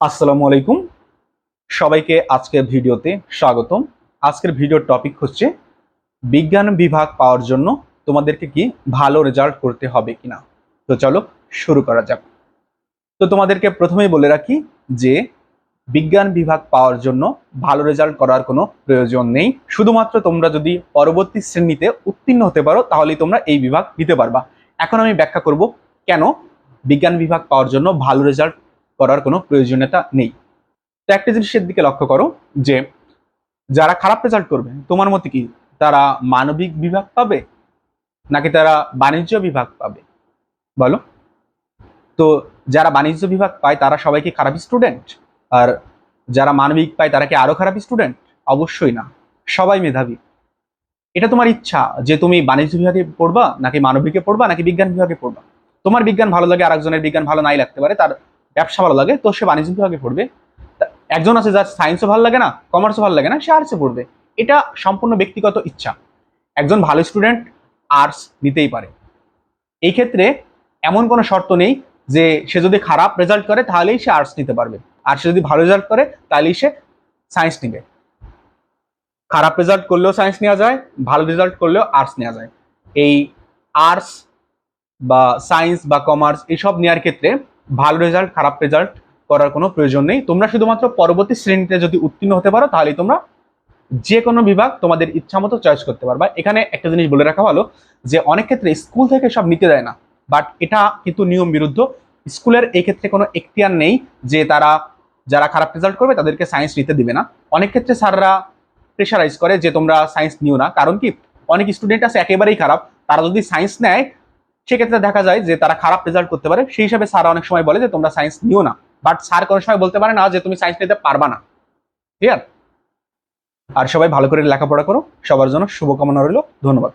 আসসালামু আলাইকুম। সবাইকে আজকের ভিডিওতে স্বাগতম। আজকের ভিডিওর টপিক হচ্ছে বিজ্ঞান বিভাগ পাওয়ার জন্য তোমাদেরকে কি ভালো রেজাল্ট করতে হবে কিনা। তো চলো শুরু করা যাক। তো তোমাদেরকে প্রথমেই বলে রাখি যে বিজ্ঞান বিভাগ পাওয়ার জন্য ভালো রেজাল্ট করার কোনো প্রয়োজন নেই। শুধুমাত্র তোমরা যদি পরবর্তী শ্রেণীতে উত্তীর্ণ হতে পারো, তাহলেই তোমরা এই বিভাগ দিতে পারবা। এখন আমি ব্যাখ্যা করব কেন বিজ্ঞান বিভাগ পাওয়ার জন্য ভালো রেজাল্ট করার কোনো প্রয়োজনীয়তা নেই। তো একটা জিনিসের দিকে লক্ষ্য করো যে, যারা খারাপ রেজাল্ট করবে, তোমার মতে কি? তারা মানবিক বিভাগ পাবে? নাকি তারা বাণিজ্য বিভাগ পাবে? বলো। তো যারা বাণিজ্য বিভাগ পায়, তারা সবাই কি খারাপ স্টুডেন্ট আর যারা মানবিক পায়, তারা কি আরও খারাপ স্টুডেন্ট অবশ্যই না। সবাই মেধাবী। এটা তোমার ইচ্ছা যে তুমি বাণিজ্য বিভাগে পড়বা, নাকি মানবিকে পড়বা, নাকি বিজ্ঞান বিভাগে পড়বা? তোমার বিজ্ঞান ভালো লাগে, আরেকজনের বিজ্ঞান ভালো নাই লাগতে পারে, তার ব্যবসা ভালো লাগে, তো সে বাণিজ্য বিভাগে পড়বে। একজন আছে যার সায়েন্সও ভালো লাগে না কমার্সও ভালো লাগে না, সে আর্টসে পড়বে। এটা সম্পূর্ণ ব্যক্তিগত ইচ্ছা। একজন ভালো স্টুডেন্ট আর্টস নিতেই পারে। এই ক্ষেত্রে এমন কোনো শর্ত নেই যে সে যদি খারাপ রেজাল্ট করে, তাহলেই সে আর্টস নিতে পারবে। আর সে যদি ভালো রেজাল্ট করে, তাহলেই সে সায়েন্স নিবে। খারাপ রেজাল্ট করলেও সায়েন্স নেওয়া যায়, ভালো রেজাল্ট করলেও আর্টস নেওয়া যায়। এই আর্টস বা সায়েন্স বা কমার্স এইসব নেওয়ার ক্ষেত্রে ভালো রেজাল্ট খারাপ রেজাল্ট করার কোনো প্রয়োজন নেই। তোমরা শুধুমাত্র পরবর্তী শ্রেণীতে যদি উত্তীর্ণ হতে পারো, তাহলেই তোমরা যে কোনো বিভাগ তোমাদের ইচ্ছা মতো চয়েস করতে পারবা। এখানে একটা জিনিস বলে রাখা ভালো, যে অনেক ক্ষেত্রে স্কুল থেকে সব নিতে দেয় না। বাট এটা কিন্তু নিয়ম বিরুদ্ধ। স্কুলের এই ক্ষেত্রে কোনো এখতিয়ার নেই যে তারা যারা খারাপ রেজাল্ট করবে, তাদেরকে সায়েন্স নিতে দিবে না। অনেক ক্ষেত্রে স্যাররা প্রেশারাইজ করে যে তোমরা সায়েন্স নিও না। কারণ কি? অনেক স্টুডেন্ট আছে একেবারেই খারাপ। তারা যদি সায়েন্স নেয় সেক্ষেত্রে দেখা যায় যে তারা খারাপ রেজাল্ট করতে পারে। সেই হিসাবে স্যার অনেক সময় বলে যে, তোমরা সায়েন্স নিও না। বাট স্যার কোনো সময় বলতে পারে না যে, তুমি সায়েন্স নিতে পারবা না। ক্লিয়ার আর সবাই ভালো করে লেখাপড়া করো। সবার জন্য শুভকামনা রইল। ধন্যবাদ।